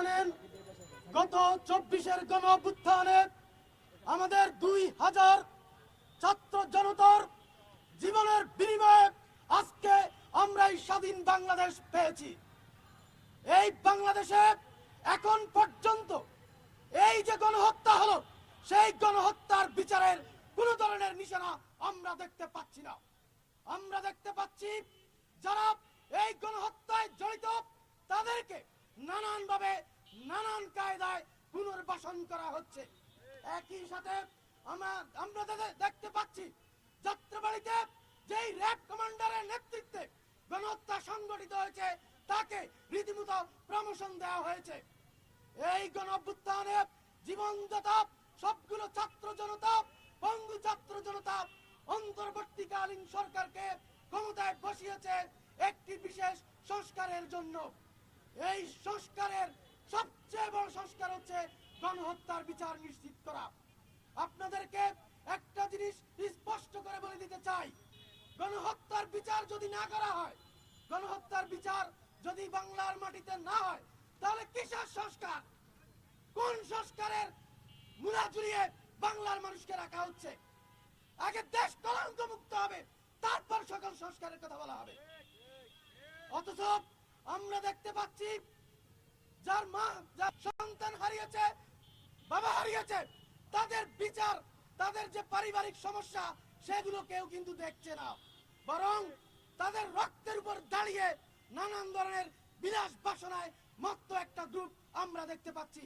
জানেন গত চব্বিশের গণ অভ্যুত্থানে আমাদের দুই হাজার ছাত্র জনতার জীবনের বিনিময়ে আজকে আমরা এই স্বাধীন বাংলাদেশ পেয়েছি। এই বাংলাদেশে এখন পর্যন্ত এই যে গণহত্যা হলো, সেই গণহত্যার বিচারের কোন ধরনের নিশানা আমরা দেখতে পাচ্ছি না। আমরা দেখতে পাচ্ছি যারা এই গণহত্যায় জড়িত, তাদেরকে নানান ভাবে নানান কায়দায় পুনর্বাসন করা হচ্ছে। একই সাথে আমরা দেখতে পাচ্ছি, যাত্রাবাড়িতে যেই র্যাব কমান্ডারের নেতৃত্বে গণহত্যা সংগঠিত হয়েছে, তাকে রীতিমতো প্রমোশন দেওয়া হয়েছে। এই গণ অভ্যুত্থানে জীবনদাতা সবগুলো ছাত্র জনতা ছাত্র জনতা অন্তর্বর্তীকালীন সরকারকে ক্ষমতায় বসিয়েছে একটি বিশেষ সংস্কারের জন্য। এই সংস্কারের সবচেয়ে বড় সংস্কার হচ্ছে গণহত্যার বিচার নিশ্চিত করা। আপনাদেরকে একটা জিনিস স্পষ্ট করে বলে দিতে চাই। গণহত্যার বিচার যদি না করা হয়, গণহত্যার বিচার যদি বাংলার মাটিতে না হয়, তাহলে কিসের সংস্কার? কোন সংস্কারের মূলা জুড়িয়ে বাংলার মানুষকে রাখা হচ্ছে? আগে দেশ কলঙ্ক মুক্ত হবে, তারপর সকল সংস্কারের কথা বলা হবে। অথচ আমরা দেখতে পাচ্ছি যার মা, যার সন্তান হারিয়েছে, বাবা হারিয়েছে, তাদের বিচার, তাদের যে পারিবারিক সমস্যা, সেগুলো কেউ কিন্তু দেখছে না। বরং তাদের রক্তের উপর দাঁড়িয়ে নানান ধরনের বিলাস বাসনায় মত্ত একটা গ্রুপ আমরা দেখতে পাচ্ছি।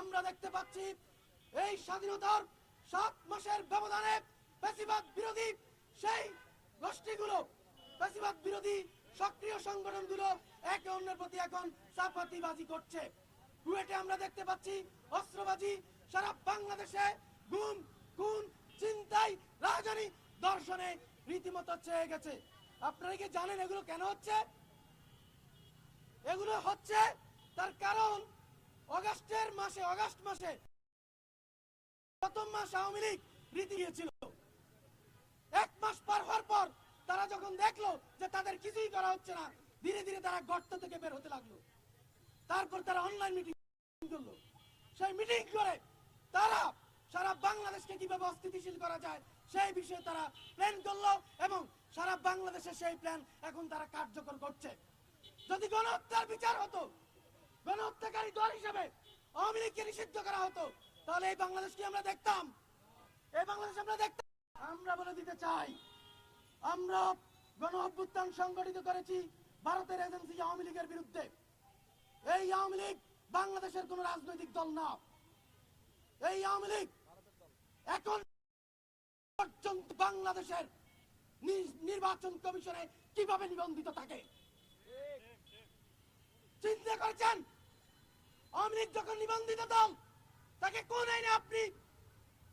আমরা দেখতে পাচ্ছি এই স্বাধীনতার সাত মাসের ব্যবধানে বেশিরভাগ বিরোধী সেই গোষ্ঠীগুলো বেশিরভাগ বিরোধী সক্রিয় সংগঠনগুলো একে অন্যের প্রতি এখন চাপাতিবাজি করছে। কুয়েটে আমরা দেখতে পাচ্ছি অস্ত্রবাজি, সারা বাংলাদেশে গুম, খুন চিন্তাই রাজধানী দর্শনে রীতিমতো চেয়ে গেছে। আপনারা কি জানেন এগুলো কেন হচ্ছে? এগুলো হচ্ছে তার কারণ অগাস্টের মাসে, অগাস্ট মাসে প্রথম মাস আওয়ামী লীগ রীতি দিয়েছিল। এক মাস পার হওয়ার পর তারা যখন দেখল যে তাদের কিছুই করা হচ্ছে না ধীরে ধীরে তারা গর্ত থেকে বের হতে লাগল। তারপর তারা অনলাইন মিটিং করল। সেই মিটিং করে তারা সারা বাংলাদেশকে কীভাবে অস্থিতিশীল করা যায় সেই বিষয়ে তারা প্ল্যান করল এবং সারা বাংলাদেশে সেই প্ল্যান এখন তারা কার্যকর করছে। যদি গণহত্যার বিচার হতো, গণহত্যাকারী দল হিসেবে আওয়ামী লীগকে নিষিদ্ধ করা হতো, তাহলে এই বাংলাদেশ কি আমরা দেখতাম? এই বাংলাদেশ আমরা দেখতাম? আমরা বলে দিতে চাই, আমরা গণ অভ্যুত্থান সংগঠিত করেছি ভারতের এজেন্সি আওয়ামী লীগের বিরুদ্ধে। এই আওয়ামী লীগ বাংলাদেশের কোন রাজনৈতিক দল না। এই আওয়ামী লীগ এখন পর্যন্ত বাংলাদেশের নির্বাচন কমিশনে কীভাবে নিবন্ধিত থাকে? চিন্তা করছেন? আওয়ামী লীগ যখন নিবন্ধিত দল, তাকে কোন আইনে আপনি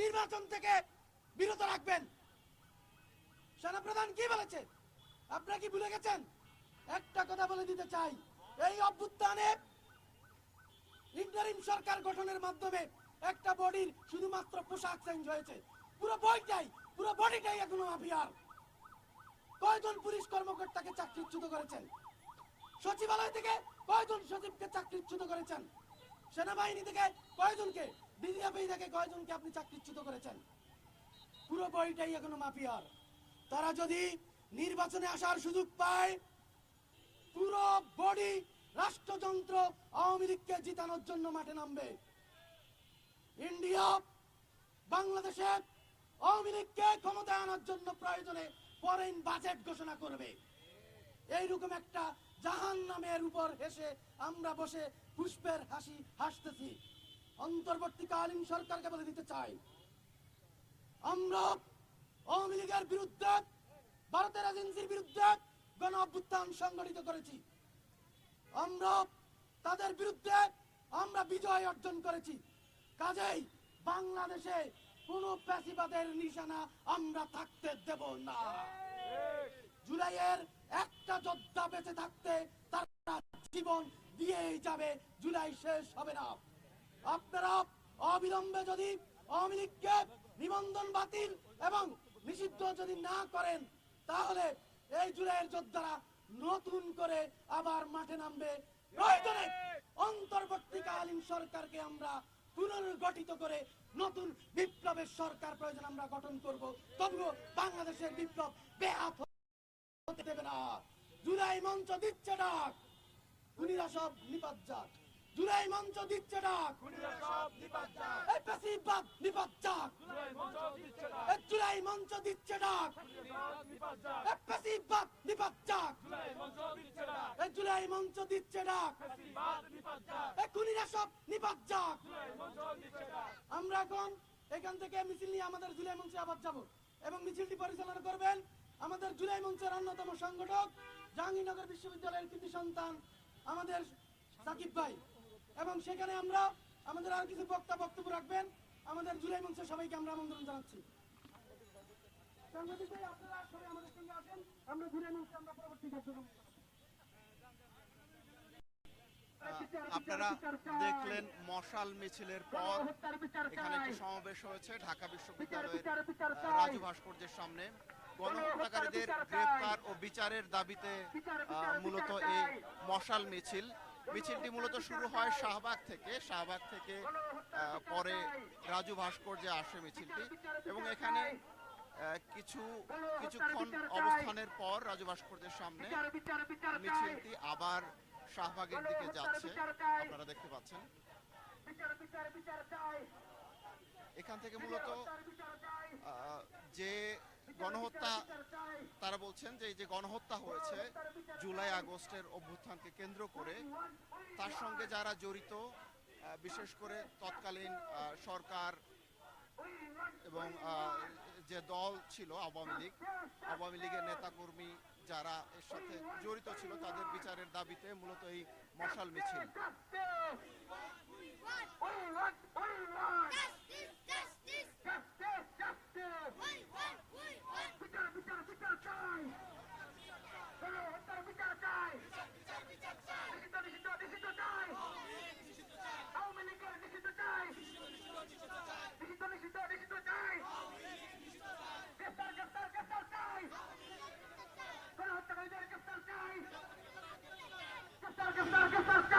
নির্বাচন থেকে বিরত রাখবেন? সেনাপ্রধান কি বলেছে? আপনারা কি ভুলে গেছেন? একটা কথা বলে দিতে চাই। এই অভ্যুত্থানে ইন্টারিম সরকার গঠনের মাধ্যমে একটা বডির শুধুমাত্র পোশাক চেঞ্জ হয়েছে। পুরো বইটাই, পুরো বডিটাই এখনও মাফিয়ার। কয়জন পুলিশ কর্মকর্তাকে চাকরিচ্যুত করেছেন? সচিবালয় থেকে কয়জন সচিবকে চাকরিচ্যুত করেছেন? সেনাবাহিনী থেকে কয়জনকে, ডিজিএফআই থেকে কয়জনকে আপনি চাকরিচ্যুত করেছেন? পুরো বইটাই এখনও মাফিয়ার। তারা যদি নির্বাচনে আসার সুযোগ পায় পুরো বডি রাষ্ট্রযন্ত্র আওয়ামী লীগকে জিতানোর জন্য মাঠে নামবে। ইন্ডিয়া বাংলাদেশে আওয়ামী লীগকে ক্ষমতায় আনার জন্য প্রয়োজনে ফরেন বাজেট ঘোষণা করবে। এইরকম একটা জাহান নামের উপর হেসে আমরা বসে পুষ্পের হাসি হাসতেছি। অন্তর্বর্তীকালীন সরকারকে বলে দিতে চাই, আমরা আওয়ামী লীগের বিরুদ্ধে, ভারতের এজেন্সির বিরুদ্ধে গণ অভ্যুত্থান সংগঠিত করেছি। আমরা তাদের বিরুদ্ধে আমরা বিজয় অর্জন করেছি। কাজেই বাংলাদেশে কোন প্যাসিবাদের নিশানা আমরা থাকতে দেব না। জুলাইয়ের একটা যোদ্ধা বেঁচে থাকতে তারা জীবন দিয়েই যাবে। জুলাই শেষ হবে না। আপনারা অবিলম্বে যদি আওয়ামী নিবন্ধন বাতিল এবং নিষিদ্ধ যদি না করেন, তাহলে এই জুলাইয়ের যোদ্ধারা নতুন করে আবার মাঠে নামবে। অন্তর্বর্তীকালীন সরকারকে আমরা পুনর্গঠিত করে নতুন বিপ্লবের সরকার প্রয়োজন আমরা গঠন করব। তবুও বাংলাদেশের বিপ্লব বেহাত হতে দেবে না। জুলাই মঞ্চ দিচ্ছে ডাক। খুনিরা সব নিপাত যাক জুলাই মঞ্চ দিচ্ছে ডাক এই পেশিবাদ নিপাত যাক এই জুলাই মঞ্চ দিচ্ছে ডাক এই পেশিবাদ নিপাত যাক এই জুলাই মঞ্চ দিচ্ছে ডাক এই খুনিরা সব নিপাত যাক আমরা এখন এখান থেকে মিছিল নিয়ে আমাদের জুলাই মঞ্চে আবার যাব এবং মিছিলটি পরিচালনা করবেন আমাদের জুলাই মঞ্চের অন্যতম সংগঠক, জাহাঙ্গীরনগর বিশ্ববিদ্যালয়ের কৃতি সন্তান আমাদের সাকিব ভাই। এবং সেখানে আমরা আমাদের আর কিছু বক্তা বক্তব্য রাখবেন। আমাদের জুলাই মঞ্চের সবাইকে আমরা আমন্ত্রণ জানাচ্ছি। সাংবাদিক আপনারা সবাই আমাদের সঙ্গে আসেন আমরা জুলাই মঞ্চে আমরা পরবর্তী কার্যক্রম আপনারা দেখলেন মশাল মিছিলের পর এখানে একটি সমাবেশ হয়েছে ঢাকা বিশ্ববিদ্যালয়ের রাজু ভাস্কর্যের সামনে। গণহত্যাকারীদের গ্রেফতার ও বিচারের দাবিতে মূলত এই মশাল মিছিল। মিছিলটি মূলত শুরু হয় শাহবাগ থেকে। শাহবাগ থেকে পরে রাজু ভাস্কর্যে আসে মিছিলটি এবং এখানে কিছু, কিছুক্ষণ অবস্থানের পর রাজু ভাস্কর্যের সামনে মিছিলটি আবার শাহবাগের দিকে যাচ্ছে। আপনারা দেখতে পাচ্ছেন। এখান থেকে মূলত যে গণহত্যা বলছেন যে এই যে গণহত্যা হয়েছে জুলাই আগস্টের অভ্যুত্থানকে কেন্দ্র করে, তার সঙ্গে যারা জড়িত বিশেষ করে তৎকালীন সরকার এবং যে দল ছিল আওয়ামী লীগ, আওয়ামী লীগের নেতাকর্মী যারা এর সাথে জড়িত ছিল, তাদের বিচারের দাবিতে মূলত এই মশাল মিছিল।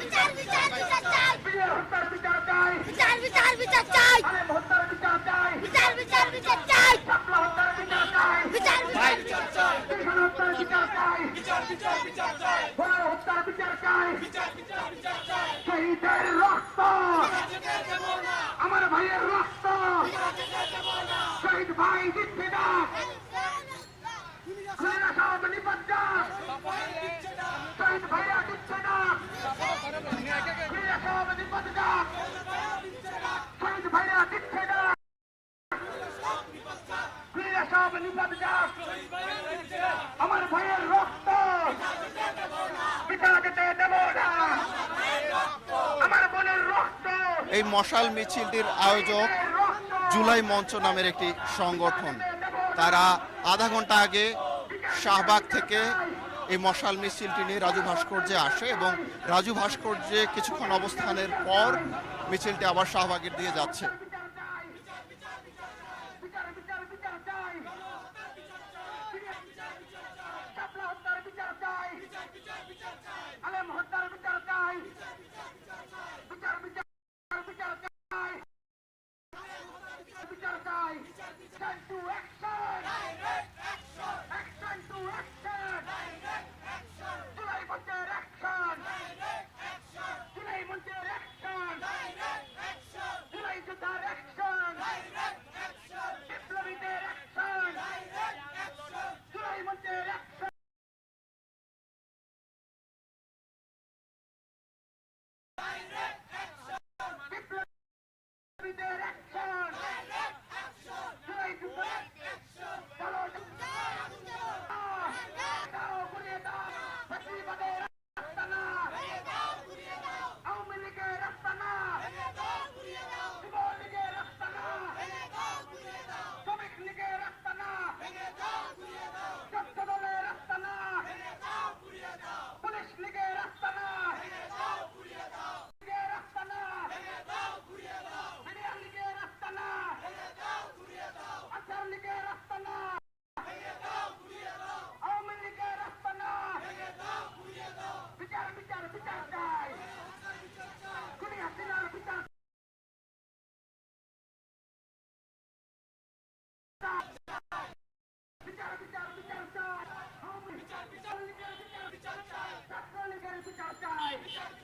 বিচার বিচার বিচার চাই বিচার বিচার বিচার চাই বিচার বিচার বিচার চাই বিচার বিচার বিচার চাই শহীদের রক্ত আমার ভাইয়ের রক্ত শহীদ ভাই দিচ্ছে না খুলেরা সব নিপদ যাক। শহীদ ভাইয়া দিচ্ছে না খুলেরা সব নিপদ যাক। শহীদ ভাইয়া দিচ্ছে না খুলেরা সব নিপদ যাক। আমার ভাইয়ের রক্ত পিতা যেতে দেব না আমার বোনের রক্ত এই মশাল মিছিলটির আয়োজক জুলাই মঞ্চ নামের একটি সংগঠন। তারা আধা ঘণ্টা আগে শাহবাগ থেকে এই মশাল মিছিলটি নিয়ে রাজু ভাস্কর্যে আসে এবং রাজু ভাস্কর্যে কিছুক্ষণ অবস্থানের পর মিছিলটি আবার শাহবাগের দিয়ে যাচ্ছে। Yeah.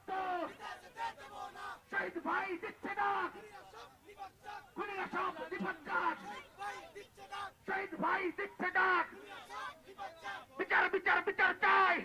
শহীদ ভাই দিচ্ছে ডাক খুনিরা সব বিপজ্জাক শহীদ ভাই দিচ্ছে ডাক বিচার বিচার বিচার চাই